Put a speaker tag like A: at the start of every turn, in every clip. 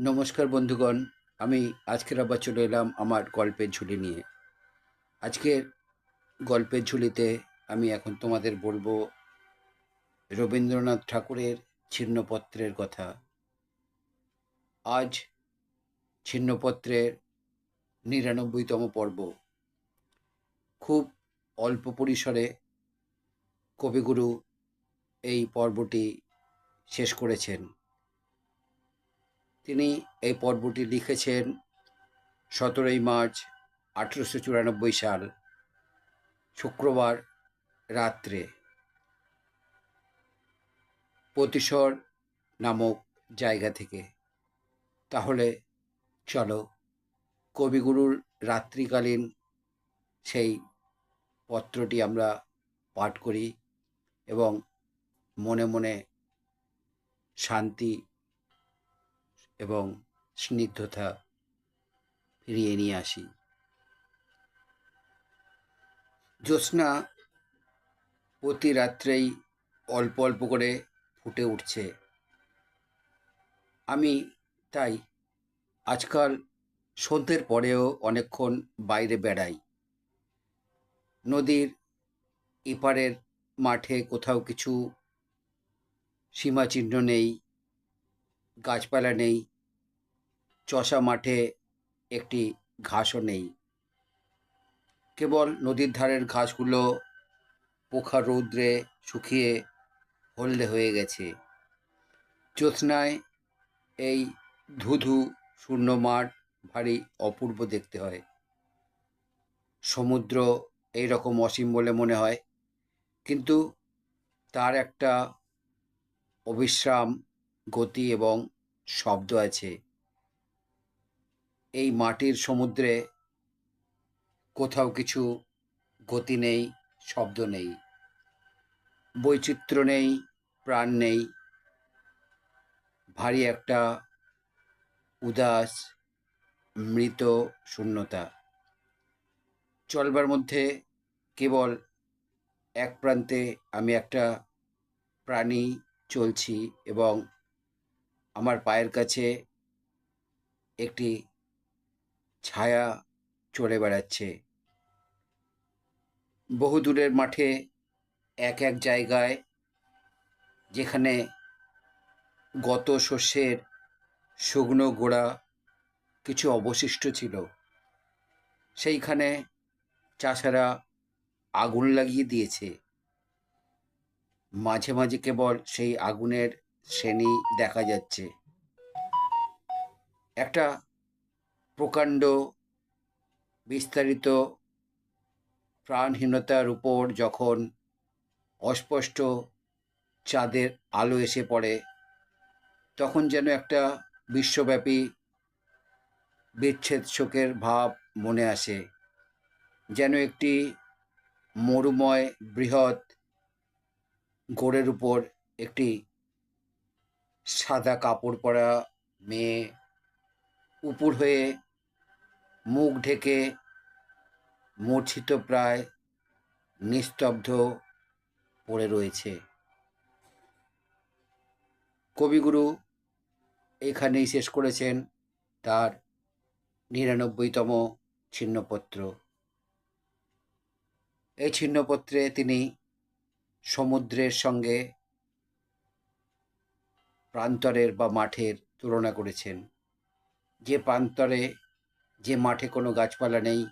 A: নমস্কার বন্ধুগণ, আমি আজকের আবার চলে এলাম আমার গল্পের ঝুলি নিয়ে। আজকের গল্পের ঝুলিতে আমি এখন তোমাদের বলব রবীন্দ্রনাথ ঠাকুরের ছিন্নপত্রের কথা। আজ ছিন্নপত্রের নিরানব্বইতম পর্ব। খুব অল্প পরিসরে কবিগুরু এই পর্বটি শেষ করেছেন। তিনি এই পর্বটি লিখেছেন সতেরোই মার্চ আঠেরোশো চুরানব্বই সাল, শুক্রবার রাত্রে। প্রতিসর নামক জায়গা থেকে। তাহলে চলো, কবিগুরুর রাত্রিকালীন সেই পত্রটি আমরা পাঠ করি এবং মনে মনে শান্তি এবং স্নিগ্ধতা ফিরিয়ে নিয়ে আসি। জ্যোৎস্না প্রতি রাত্রেই অল্প অল্প করে ফুটে উঠছে। আমি তাই আজকাল সন্ধ্যের পরেও অনেকক্ষণ বাইরে বেড়াই। নদীর এপারের মাঠে কোথাও কিছু সীমাচিহ্ন নেই, গাছপালা নেই চষা মাঠে একটি ঘাসও নেই। কেবল নদীর ধারের ঘাসগুলো পোখা রৌদ্রে শুকিয়ে হলদে হয়ে গেছে। জ্যোৎস্নায় এই ধুধু শূন্য মাঠ ভারী অপূর্ব দেখতে হয়। সমুদ্র এই রকম অসীম বলে মনে হয়, কিন্তু তার একটা অবিশ্রাম গতি এবং শব্দ আছে। এই মাটির সমুদ্রে কোথাও কিছু গতি নেই, শব্দ নেই, বৈচিত্র্য নেই, প্রাণ নেই, ভারী একটা উদাস মৃত শূন্যতা। চলবার মধ্যে কেবল এক প্রান্তে আমি একটা প্রাণী চলছি এবং আমার পায়ের কাছে একটি ছায়া চড়ে বেড়াচ্ছে। বহুদূরের মাঠে এক এক জায়গায় যেখানে গত শস্যের শুকনো গোড়া কিছু অবশিষ্ট ছিল, সেইখানে চাষারা আগুন লাগিয়ে দিয়েছে। মাঝে মাঝে কেবল সেই আগুনের শ্রেণি দেখা যাচ্ছে। একটা প্রকাণ্ড, বিস্তারিত প্রাণহীনতার উপর যখন অস্পষ্ট চাঁদের আলো এসে পড়ে, তখন যেন একটা বিশ্বব্যাপী বিচ্ছেদ শোকের ভাব মনে আসে, যেন একটি মরুময় বৃহৎ গোড়ের উপর একটি সাদা কাপড় পরা মেয়ে উপুর হয়ে মুখ ঢেকে মূর্ছিত প্রায় নিস্তব্ধ পড়ে রয়েছে। কবিগুরু এখানেই শেষ করেছেন তার নিরানব্বইতম ছিন্নপত্র। এই ছিন্নপত্রে তিনি সমুদ্রের সঙ্গে প্রান্তরের বা মাঠের তুলনা করেছেন। যে প্রান্তরে যে মাঠে কোনো গাছপালা নেই,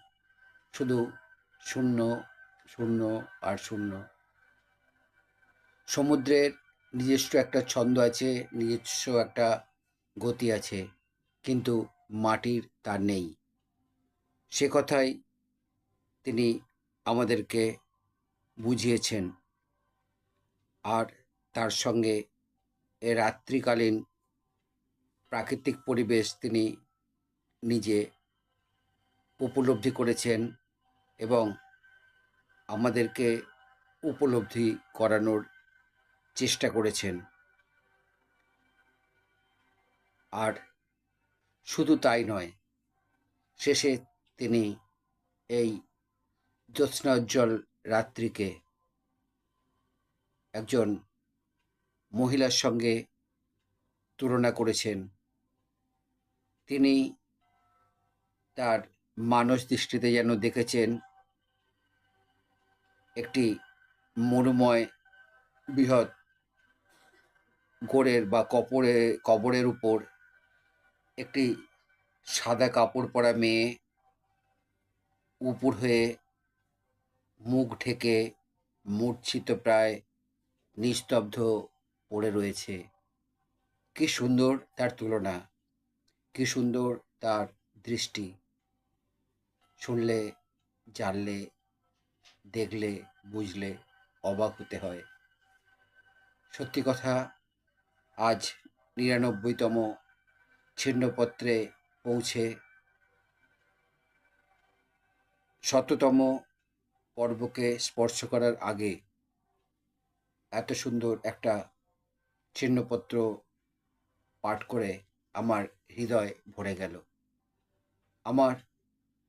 A: শুধু শূন্য শূন্য আর শূন্য। সমুদ্রের নিজস্ব একটা ছন্দ আছে, নিজস্ব একটা গতি আছে, কিন্তু মাটির তার নেই। সে কথাই তিনি আমাদেরকে বুঝিয়েছেন। আর তার সঙ্গে এ রাত্রিকালীন প্রাকৃতিক পরিবেশ তিনি নিজে উপলব্ধি করেছেন এবং আমাদেরকে উপলব্ধি করানোর চেষ্টা করেছেন। আর শুধু তাই নয়, শেষে তিনি এই জ্যোৎস্নোজ্জ্বল রাত্রিকে একজন মহিলার সঙ্গে তুলনা করেছেন। তিনি তার মানস দৃষ্টিতে যেন দেখেছেন একটি মরুময় বৃহৎ গোড়ের বা কপরে, কবরের উপর একটি সাদা কাপড় পরা মেয়ে উপর হয়ে মুখ ঢেকে মূর্ছিত প্রায় নিস্তব্ধ পড়ে রয়েছে। কি সুন্দর তার তুলনা, কি সুন্দর তার দৃষ্টি। শুনলে, জানলে, দেখলে, বুঝলে অবাক হতে হয়। সত্যি কথা, আজ নিরানব্বইতম ছিন্নপত্রে পৌঁছে শততম পর্বকে স্পর্শ করার আগে এত সুন্দর একটা ছিন্নপত্র পাঠ করে আমার হৃদয় ভরে গেল। আমার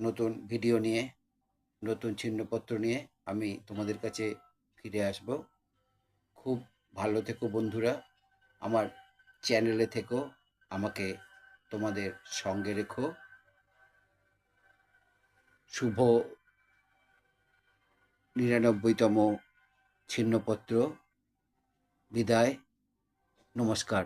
A: নতুন ভিডিও নিয়ে, নতুন চিহ্নপত্র নিয়ে আমি তোমাদের কাছে ফিরে আসব। খুব ভালো থেকো বন্ধুরা, আমার চ্যানেলে থেকো, আমাকে তোমাদের সঙ্গে রেখো। শুভ নিরানব্বইতম ছিন্নপত্র বিদায়, নমস্কার।